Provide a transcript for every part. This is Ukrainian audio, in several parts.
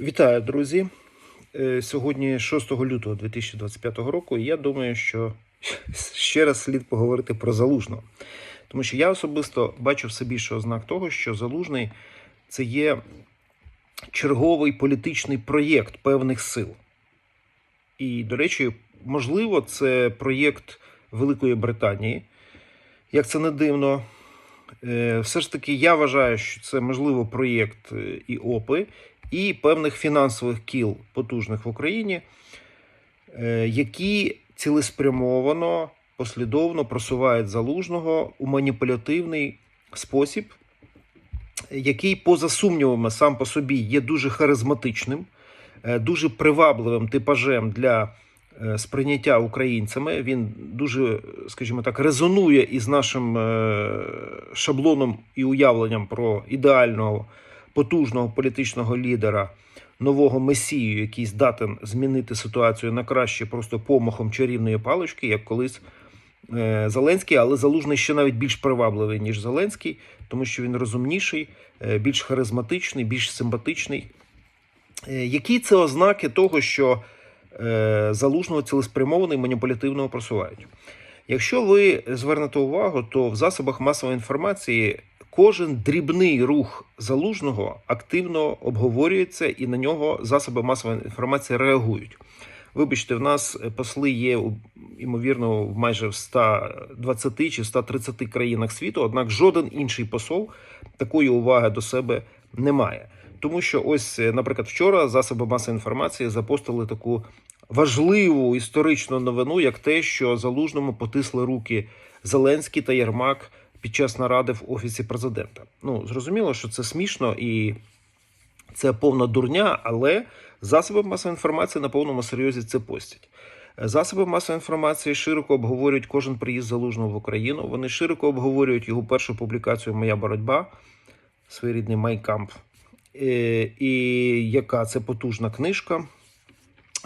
Вітаю, друзі. Е, Сьогодні 6 лютого 2025 року. І я думаю, що ще раз слід поговорити про залужного. Тому що я особисто бачу все більше ознак того, що залужний це є черговий політичний проєкт певних сил. І, до речі, можливо, це проєкт Великої Британії. Як це не дивно, Е, все ж таки я вважаю, що це можливо проєкт е, і певних фінансових кіл потужних в Україні, е, які цілеспрямовано, послідовно просувають залужного у маніпулятивний спосіб, який, поза сумнівами, сам по собі є дуже харизматичним, е, дуже привабливим типажем для е, сприйняття українцями. Він дуже, скажімо так, резонує із нашим шаблоном і уявленням про ідеального потужного політичного лідера, нового месію, який здатен змінити ситуацію на краще просто помахом чарівної палички, як колись е, Зеленський, але залужний ще навіть більш привабливий, ніж Зеленський, тому що він розумніший, е, більш харизматичний, більш симпатичний. Е, Які це ознаки того, що залужного цілеспрямовано і маніпулятивно просувають? Якщо ви звернете увагу, то в засобах масової інформації кожен дрібний рух залужного активно обговорюється і на нього засоби масової інформації реагують. Вибачте, в нас посли є ймовірно в майже в 120 чи 130 країнах світу, однак жоден інший посол такої уваги до себе не має. Тому що ось, наприклад, вчора засоби масової інформації запостили таку важливу історичну новину, як те, що залужному потисли руки Зеленський та Єрмак під час наради в офісі президента. Ну зрозуміло, що це смішно і це повна дурня, але засоби масової інформації на повному серйозі це постять. Засоби масової інформації широко обговорюють кожен приїзд залужного в Україну. Вони широко обговорюють його першу публікацію Моя боротьба, своєрідний майкамп. Е, І яка це потужна книжка.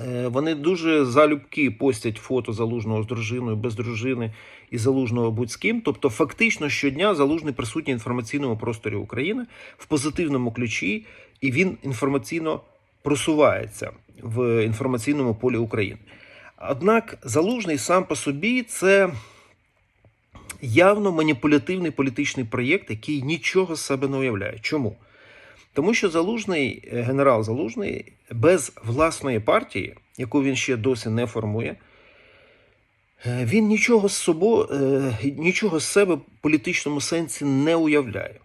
Е, Вони дуже залюбки постять фото залужного з дружиною, без дружини і залужного будь з ким. Тобто, фактично щодня залужний присутній інформаційному просторі України в позитивному ключі, і він інформаційно просувається в інформаційному полі України. Однак залужний сам по собі це явно маніпулятивний політичний проєкт, який нічого з себе не уявляє. Чому? Тому що залужний е, генерал Залужний без власної партії, яку він ще досі не формує, е, він нічого з собою, нічого з себе в політичному сенсі не уявляє.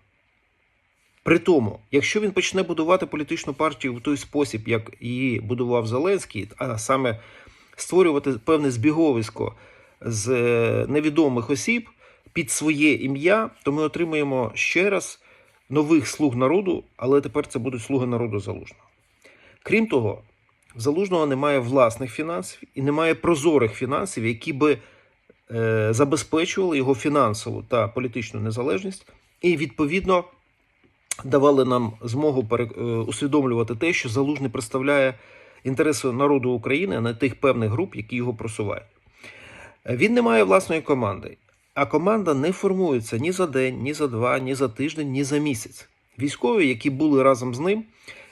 При тому, якщо він почне будувати політичну партію в той спосіб, як її будував Зеленський, а саме створювати певне збіговисько з е, невідомих осіб під своє ім'я, то ми отримаємо ще раз нових слуг народу, але тепер це будуть слуги народу залужного. Крім того, залужного немає власних фінансів і немає прозорих фінансів, які би е, забезпечували його фінансову та політичну незалежність, і відповідно давали нам змогу пере, е, усвідомлювати те, що залужний представляє інтереси народу України, а не тих певних груп, які його просувають. Е, Він не має власної команди. А команда не формується ні за день, ні за два, ні за тиждень, ні за місяць. Військові, які були разом з ним,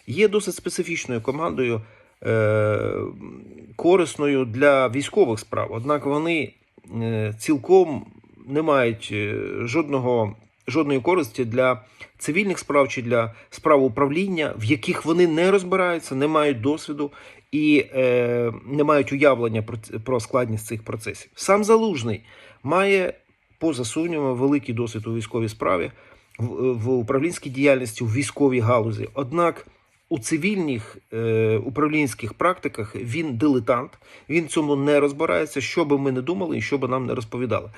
є досить специфічною командою, е- корисною для військових справ. Однак вони е- цілком не мають е, жодного, жодної користі для цивільних справ чи для справ управління, в яких вони не розбираються, не мають досвіду і е- не мають уявлення про, про складність цих процесів. Сам залужний має поза сумнівами, великий досвід у військовій справі, в, в управлінській діяльності, у військовій галузі. Однак у цивільних е, управлінських практиках він дилетант, він в цьому не розбирається, що би ми не думали і що би нам не розповідали.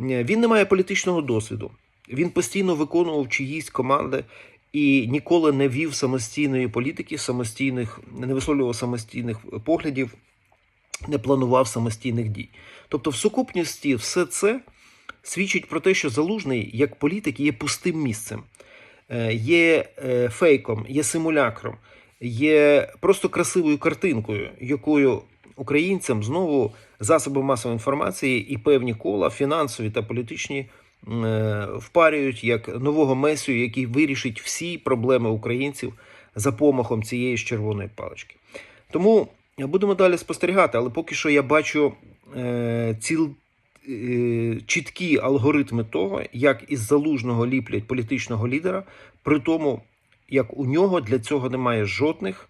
Е, Він не має політичного досвіду. Він постійно виконував чиїсь команди і ніколи не вів самостійної політики, самостійних, не висловлював самостійних поглядів, не планував самостійних дій. Тобто, в сукупності все це свідчить про те, що залужний як політик є пустим місцем, е, є е, фейком, є симулякром, є просто красивою картинкою, якою українцям знову засоби масової інформації і певні кола фінансові та політичні е, впарюють як нового месію, який вирішить всі проблеми українців за помахом цієї ж червоної палички. Тому будемо далі спостерігати, але поки що я бачу ціл, чіткі алгоритми того, як із залужного ліплять політичного лідера, при тому, як у нього для цього немає жодних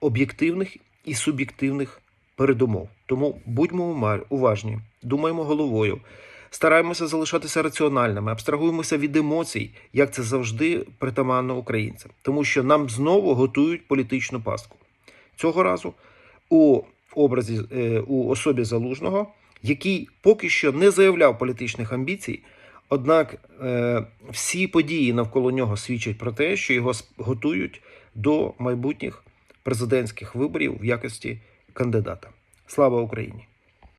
об'єктивних і суб'єктивних передумов. Тому будьмо уважні, думаємо головою, стараємося залишатися раціональними, абстрагуємося від емоцій, як це завжди притаманно українцям, тому що нам знову готують політичну пастку. Цього разу у образі е, у особі залужного, який поки що не заявляв політичних амбіцій. Однак е, всі події навколо нього свідчать про те, що його готують до майбутніх президентських виборів в якості кандидата. Слава Україні!